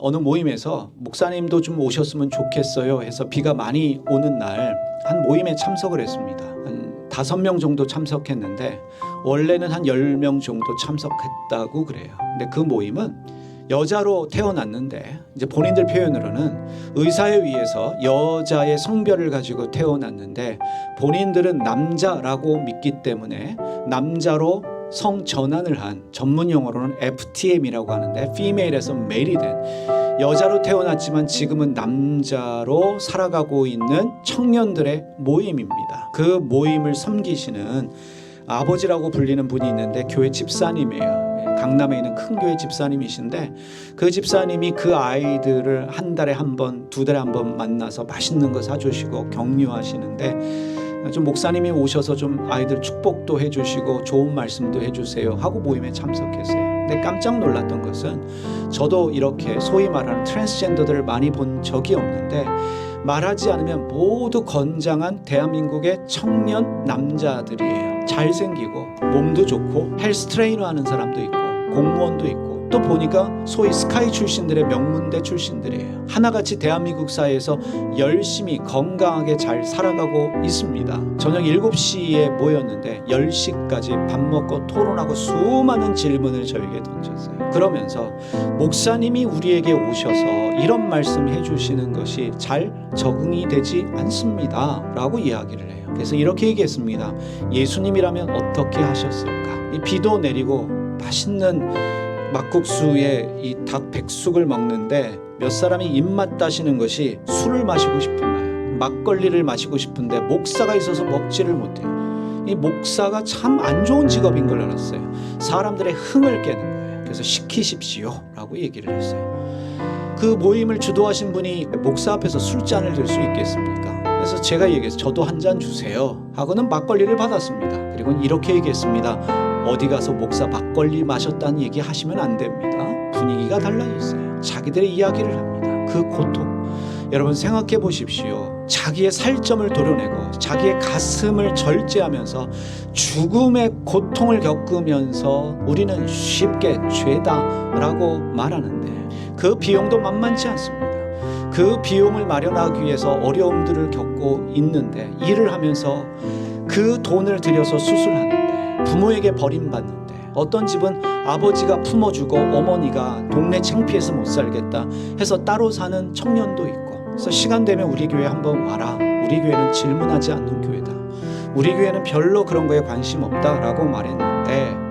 어느 모임에서 목사님도 좀 오셨으면 좋겠어요 해서 비가 많이 오는 날 한 모임에 참석을 했습니다. 한 다섯 명 정도 참석했는데 원래는 한 열 명 정도 참석했다고 그래요. 근데 그 모임은 여자로 태어났는데 이제 본인들 표현으로는 의사에 의해서 여자의 성별을 가지고 태어났는데 본인들은 남자라고 믿기 때문에 남자로 성 전환을 한 전문 용어로는 FTM이라고 하는데 female에서 male이 된 여자로 태어났지만 지금은 남자로 살아가고 있는 청년들의 모임입니다. 그 모임을 섬기시는 아버지라고 불리는 분이 있는데 교회 집사님이에요. 예, 강남에 있는 큰 교회 집사님이신데 그 집사님이 그 아이들을 한 달에 한 번, 두 달에 한 번 만나서 맛있는 거 사주시고 격려하시는데 좀 목사님이 오셔서 좀 아이들 축복도 해주시고 좋은 말씀도 해주세요 하고 모임에 참석했어요. 근데 깜짝 놀랐던 것은 저도 이렇게 소위 말하는 트랜스젠더들을 많이 본 적이 없는데 말하지 않으면 모두 건장한 대한민국의 청년 남자들이에요. 잘생기고 몸도 좋고 헬스 트레이너 하는 사람도 있고 공무원도 있고 또 보니까 소위 스카이 출신들의 명문대 출신들이에요. 하나같이 대한민국 사회에서 열심히 건강하게 잘 살아가고 있습니다. 저녁 7시에 모였는데 10시까지 밥 먹고 토론하고 수많은 질문을 저에게 던졌어요. 그러면서 목사님이 우리에게 오셔서 이런 말씀 해주시는 것이 잘 적응이 되지 않습니다. 라고 이야기를 해요. 그래서 이렇게 얘기했습니다. 예수님이라면 어떻게 하셨을까? 이 비도 내리고 맛있는 막국수에 이 닭 백숙을 먹는데 몇 사람이 입맛 따시는 것이 술을 마시고 싶은 거예요. 막걸리를 마시고 싶은데 목사가 있어서 먹지를 못해요. 이 목사가 참 안 좋은 직업인 걸 알았어요. 사람들의 흥을 깨는 거예요. 그래서 시키십시오 라고 얘기를 했어요. 그 모임을 주도하신 분이 목사 앞에서 술잔을 들 수 있겠습니까? 그래서 제가 얘기해서 저도 한 잔 주세요 하고는 막걸리를 받았습니다. 그리고 이렇게 얘기했습니다. 어디 가서 목사 막걸리 마셨다는 얘기 하시면 안 됩니다. 분위기가 달라졌어요. 자기들의 이야기를 합니다. 그 고통. 여러분 생각해 보십시오. 자기의 살점을 도려내고 자기의 가슴을 절제하면서 죽음의 고통을 겪으면서 우리는 쉽게 죄다라고 말하는데 그 비용도 만만치 않습니다. 그 비용을 마련하기 위해서 어려움들을 겪고 있는데 일을 하면서 그 돈을 들여서 수술하는데 부모에게 버림받는데 어떤 집은 아버지가 품어주고 어머니가 동네 창피해서 못 살겠다 해서 따로 사는 청년도 있고 그래서 시간 되면 우리 교회 한번 와라 우리 교회는 질문하지 않는 교회다 우리 교회는 별로 그런 거에 관심 없다라고 말했는데